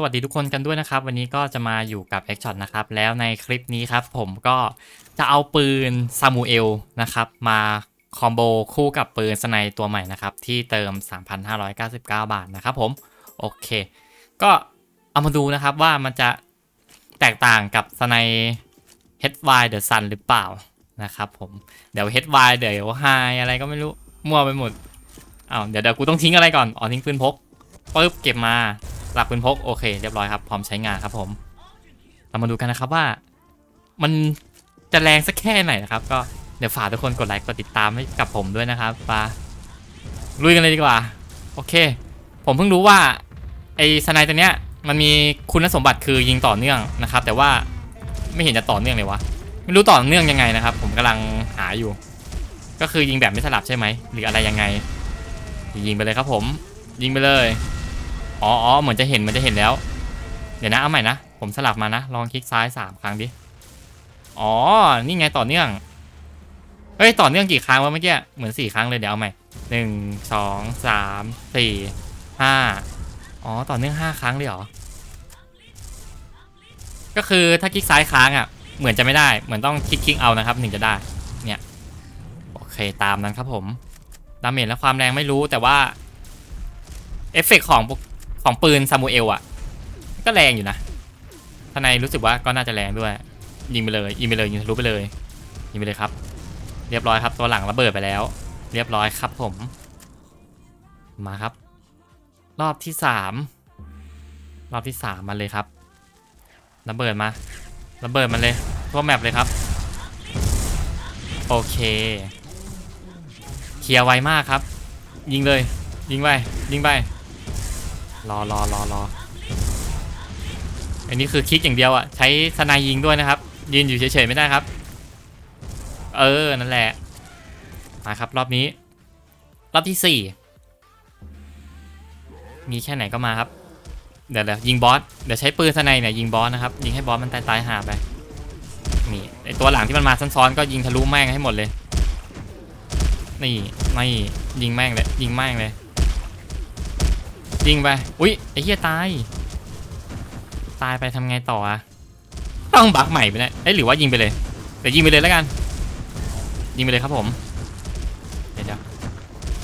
สวัสดีทุกคนกันด้วยนะครับ วันนี้ก็จะมาอยู่กับ a c t o n นะครับ แล้วในคลิปนี้ครับ ผมก็จะเอาปืนซามูเอลนะครับ มาคอมโบคู่กับปืนสไนตัวใหม่นะครับ ที่เติม 3,599 บาทนะครับผม โอเค ก็เอามาดูนะครับว่ามันจะแตกต่างกับสไน HY The Sun หรือเปล่านะครับผมเดี๋ยว HY เดี๋ยว High อะไรก็ไม่รู้มั่วไปหมดอ้าวเดี๋ยวเดี๋ยวกูต้องทิ้งอะไรก่อนอ๋อทิ้งปืนพกปึ๊บเก็บมา หลักปืนพกโอเคเรียบร้อยครับพร้อมใช้งานครับผม เรามาดูกันนะครับว่า มันจะแรงสักแค่ไหนนะครับ ก็เดี๋ยวฝากทุกคนกดไลค์กดติดตามให้กับผมด้วยนะครับปาลุยกันเลยดีกว่า โอเค ผมเพิ่งรู้ว่าไอ้สไนตัวเนี้ยมันมีคุณสมบัติคือยิงต่อเนื่องนะครับ แต่ว่าไม่เห็นจะต่อเนื่องเลยวะไม่รู้ต่อเนื่องยังไงนะครับ ผมกำลังหาอยู่ ก็คือยิงแบบไม่สลับใช่ไหมหรืออะไรยังไง ยิงไปเลยครับผม ยิงไปเลย อ๋ออ๋อเหมือนจะเห็นเหมือนจะเห็นแล้ว เดี๋ยวนะเอาใหม่นะ ผมสลับมานะ ลองคลิกซ้ายสามครั้งดิ อ๋อ นี่ไงต่อเนื่อง เฮ้ย ต่อเนื่องกี่ครั้งวะเมื่อกี้ เหมือนสี่ครั้งเลยเดี๋ยวเอาใหม่หนึ่งสองสามสี่ห้าอ๋อ ต่อเนื่องห้าครั้งเลยเหรอ ก็คือถ้าคลิกซ้ายค้างอะ เหมือนจะไม่ได้ เหมือนต้องคลิกคลิกเอานะครับถึงจะได้ เนี่ย โอเคตามนั้นครับผม ดาเมจและความแรงไม่รู้แต่ว่าเอฟเฟกต์ของ ของปืนซามูเอลอะ ก็แรงอยู่นะทนายรู้สึกว่าก็น่าจะแรงด้วย ยิงไปเลยยิงไปเลยยิงทะลุไปเลยยิงไปเลยครับ เรียบร้อยครับตัวหลังระเบิดไปแล้ว เรียบร้อยครับผม มาครับ รอบที่สามรอบที่สามมาเลยครับระเบิดมาระเบิดมันเลยทั่วแมปเลยครับ โอเค เคลียร์ไวมากครับ ยิงเลย ยิงไปยิงไป รอรอรอรออันนี้คือคลิกอย่างเดียวอะใช้สนายยิงด้วยนะครับ ยืนอยู่เฉยๆไม่ได้ครับ เออ นั่นแหละ มาครับรอบนี้ รอบที่สี่มีแค่ไหนก็มาครับ เดี๋ยวเดี๋ยวยิงบอส เดี๋ยวใช้ปืนสไนเนี่ยยิงบอสนะครับ ยิงให้บอสมันตายตายหาไป นี่ไอตัวหลังที่มันมาซ้อนๆก็ยิงทะลุแม่งให้หมดเลย นี่ ไม่ยิงแม่งเลย ยิงแม่งเลย ยิงไป อุ้ยไอ้เหี้ยตาย ตายไปทำไงต่ออะต้องบักใหม่ไปเนี่ยเอ้ยหรือว่ายิงไปเลยเดี๋ยวยิงไปเลยแล้วกัน ยิงไปเลยครับผมเดี๋ยวเดี๋ยว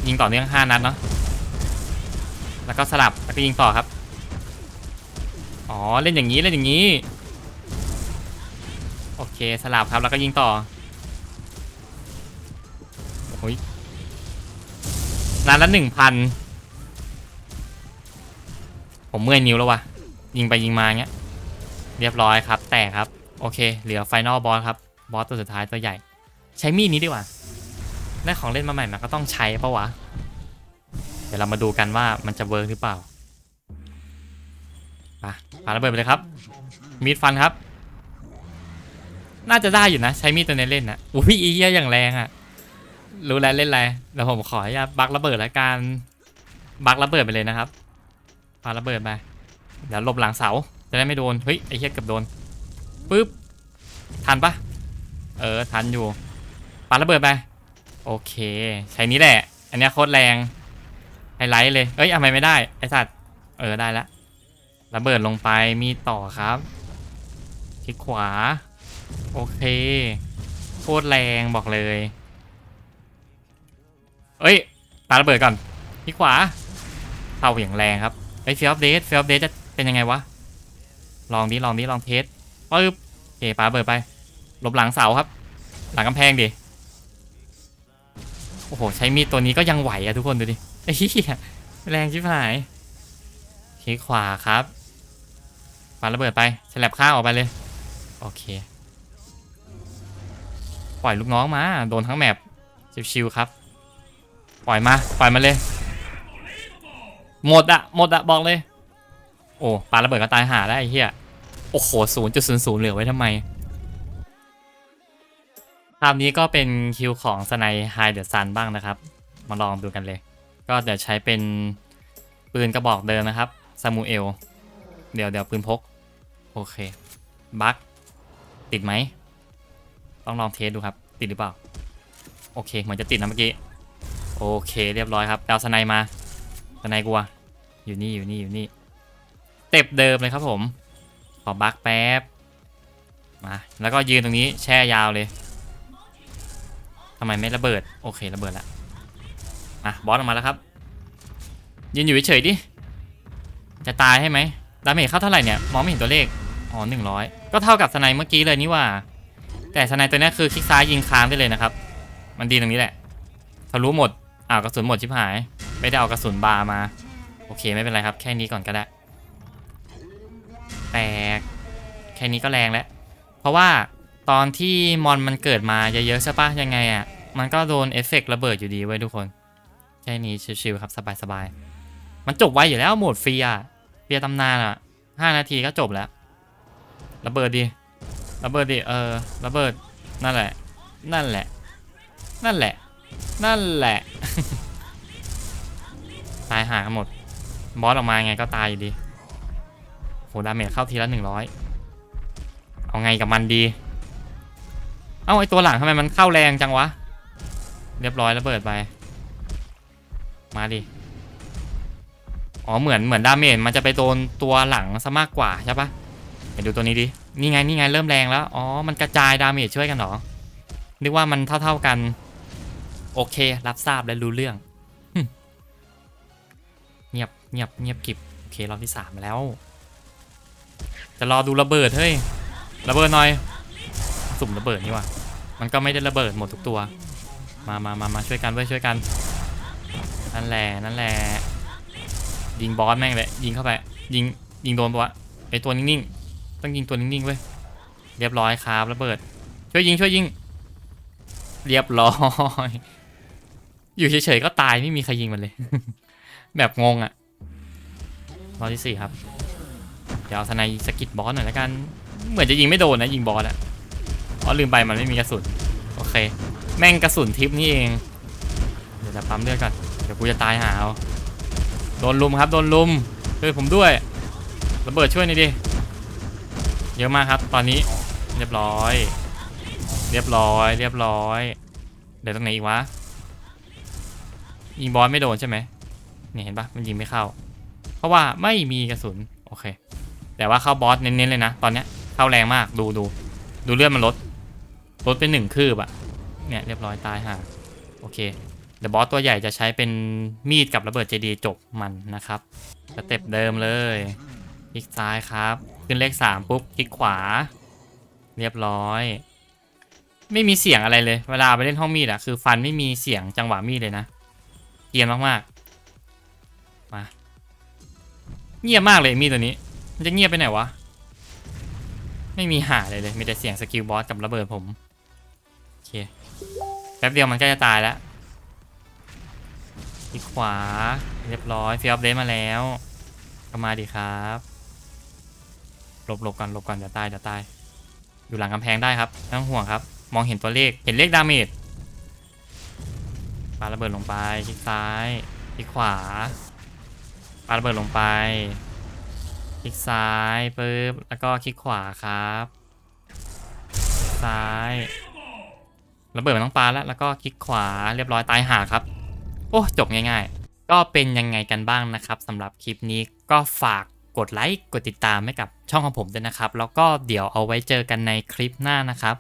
ยิงต่อเนื่องห้านัดเนาะ แล้วก็สลับแล้วก็ยิงต่อครับ อ๋อเล่นอย่างนี้เล่นอย่างนี้ โอเคสลับครับแล้วก็ยิงต่อโอ้ยนัดละหนึ่งพัน ผมเมื่อยนิ้วแล้ววะยิงไปยิงมาเงี้ย เรียบร้อยครับ แตกครับ โอเค เหลือไฟนอลบอสครับ บอสตัวสุดท้ายตัวใหญ่ ใช้มีดนี้ดีกว่า ได้ของเล่นมาใหม่มันก็ต้องใช้ปะวะ เดี๋ยวเรามาดูกันว่ามันจะเวิร์กหรือเปล่าปะปาระเบิดไปเลยครับ มีดฟันครับ น่าจะได้อยู่นะ ใช้มีดตัวนี้เล่นนะอุ้ยอีเหี้ยอย่างแรงอะรู้แล้วเล่นอะไรเดี๋ยวผมขออนุญาตบักระเบิดและการบักระเบิดไปเลยนะครับ ปาระเบิดไปเดี๋ยวหลบหลังเสาจะได้ไม่โดนเฮ้ยไอ้เหี้ยเกือบโดนปึ๊บทันปะเออทันอยู่ปาระเบิดไปโอเค ใช้นี้แหละ อันนี้โคตรแรงไฮไลท์เลยเอ้ยทำไมไม่ได้ไอสัตว์เออได้ละระเบิดลงไปมีต่อครับคลิกขวา โอเคโคตรแรงบอกเลยเอ้ยปาระเบิดก่อนคลิกขวาเท่าอย่างแรงครับ ไอเฟียฟเดสเฟียฟเดสจะเป็นยังไงวะ ลองดิลองดิลองเทสปึ๊บโอเคปาเบิดไปหลบหลังเสาครับ หลังกำแพงดิ โอ้โห ใช้มีดตัวนี้ก็ยังไหวอะทุกคนดูดิไอ้เหี้ยแรงชิบหายคขวาครับปาระเบิดไปฉลับข้าออกไปเลย โอเค ปล่อยลูกน้องมา โดนทั้งแมปชิวๆครับ ปล่อยมา ปล่อยมาเลย หมดอะหมดอะบอกเลย โอ้ปาระเบิดก็ตายหาแล้วไอ้เหี้ยโอ้โหศูนย์จุดศูนย์ศูนย์เหลือไว้ทำไมภาพนี้ก็เป็นคิวของสไนไฮเดอร์ซันบ้างนะครับ มาลองดูกันเลย ก็เดี๋ยวใช้เป็นปืนกระบอกเดิมนะครับซามูเอลเดี๋ยวเดี๋ยวปืนพก โอเค บัคติดไหม ต้องลองเทสดูครับ ติดหรือเปล่า โอเค เหมือนจะติดนะเมื่อกี้ โอเค เรียบร้อยครับ ดาวสไนมา สไนกลัวอยู่นี่อยู่นี่อยู่นี่เต็ปเดิมเลยครับผม ขอบักแป๊บมาแล้วก็ยืนตรงนี้แช่ยาวเลยทำไมไม่ระเบิด โอเคระเบิดละอะบอสออกมาแล้วครับ ยืนอยู่เฉยๆดิ จะตายให้ไหมดาเมจเข้าเท่าไหร่เนี่ย มองไม่เห็นตัวเลข อ๋อหนึ่งร้อยก็เท่ากับสไนเมื่อกี้เลยนี่ว่า แต่สไนตัวนี้คือคลิกซ้ายยิงค้างได้เลยนะครับ มันดีตรงนี้แหละทะลุหมด อ้าวกระสุนหมดชิบหาย ไม่ได้เอากระสุนบาร์มา โอเคไม่เป็นไรครับ แค่นี้ก่อนก็ได้แตกแค่นี้ก็แรงแล้ว เพราะว่าตอนที่มอนมันเกิดมาเยอะๆใช่ปะยังไงอะ มันก็โดนเอฟเฟกระเบิดอยู่ดีไว้ทุกคน แค่นี้ชิวๆครับสบายๆ มันจบไวอยู่แล้วโหมดฟรีอะเฟียตำนานอะห้านาทีก็จบแล้ว ระเบิดดิระเบิดดิเออระเบิดนั่นแหละ นั่นแหละ นั่นแหละ นั่นแหละายหากันหมด บอสออกมาไงก็ตายอยู่ดีโหดาเมจเข้าทีละหนึ่งร้อยเอาไงกับมันดี เอ้าไอตัวหลังทำไมมันเข้าแรงจังวะ เรียบร้อยระเบิดไป มาดิ อ๋อเหมือนเหมือนดาเมจมันจะไปโดนตัวหลังซะมากกว่าใช่ปะไปดูตัวนี้ดิ นี่ไงนี่ไงเริ่มแรงแล้ว อ๋อมันกระจายดาเมจช่วยกันเหรอ นึกว่ามันเท่าๆกัน โอเค รับทราบและรู้เรื่อง เงียบเงียบเงียบกริบโอเครอบที่สามแล้วจะรอดูระเบิดเฮ้ยระเบิดหน่อย สุ่มระเบิดนี่ว่ะมันก็ไม่ได้ระเบิดหมดทุกตัว มามามามาช่วยกันเว้ยช่วยกันนั่นแหละนั่นแหละยิงบอสแม่งเลยยิงเข้าไปยิงยิงโดนปะวะไอตัวนิ่งๆต้องยิงตัวนิ่งๆเว้ยเรียบร้อยครับระเบิด ช่วยยิงช่วยยิง เรียบร้อยอยู่เฉยๆก็ตายไม่มีใครยิงมันเลย แบบงงอะ รอบที่สี่ครับ เดี๋ยวเอาสไนสกิดบอสหน่อยแล้วกัน เหมือนจะยิงไม่โดนนะยิงบอสอะเพราะลืมไปมันไม่มีกระสุน โอเค แม่งกระสุนทิปนี่เอง เดี๋ยวจะปั๊มเลือดก่อน เดี๋ยวกูจะตายหาเอาโดนลุมครับ โดนลุมช่วยผมด้วย ระเบิดช่วยหน่อยดิ เยอะมากครับ ตอนนี้ เรียบร้อย เรียบร้อย เรียบร้อย เดี๋ยวตรงไหนอีกวะ ยิงบอสไม่โดนใช่ไหมนี่เห็นปะมันยิงไม่เข้า ราะว่าไม่มีกระสุนโอเค แต่ว่าเข้าบอสเน้นๆเลยนะ ตอนเนี้ยเข้าแรงมากดูดูดูเลือดมันลดลดเป็นหนึ่งคืบอะเนี่ยเรียบร้อยตายห่าโอเคเดี๋ยวบอสตัวใหญ่จะใช้เป็นมีดกับระเบิดเจดีจบมันนะครับสเต็ปเดิมเลยคลิกซ้ายครับ ขึ้นเลขสามปุ๊บคลิกขวา เรียบร้อย ไม่มีเสียงอะไรเลย เวลาไปเล่นห้องมีดอะคือฟันไม่มีเสียงจังหวะมีดเลยนะเกียนมากๆ เงียบมากเลยมีตัวนี้ มันจะเงียบไปไหนวะ ไม่มีหาเลยเลย มีแต่เสียงสกิลบอสกับระเบิดผม โอเค แป๊บเดียวมันก็จะตายแล้วที่ขวา เรียบร้อยฟิลอัพเดตมาแล้วก็มาดีครับหลบหลบก่อนหลบก่อนเดี๋ยวตายเดี๋ยวตาย อยู่หลังกำแพงได้ครับไม่ต้องห่วงครับ มองเห็นตัวเลขเห็นเลขดาเมจปาระเบิดลงไปคลิกซ้ายคลิกขวา ปาระเบิดลงไป คลิกซ้ายปึ๊บ แล้วก็คลิกขวาครับ ซ้ายระเบิดมันต้องปาแล้ว แล้วก็คลิกขวาเรียบร้อยตายหาครับ โอ้จบง่ายๆ ก็เป็นยังไงกันบ้างนะครับสำหรับคลิปนี้ก็ฝากกดไลค์กดติดตามให้กับช่องของผมด้วยนะครับ แล้วก็เดี๋ยวเอาไว้เจอกันในคลิปหน้านะครับ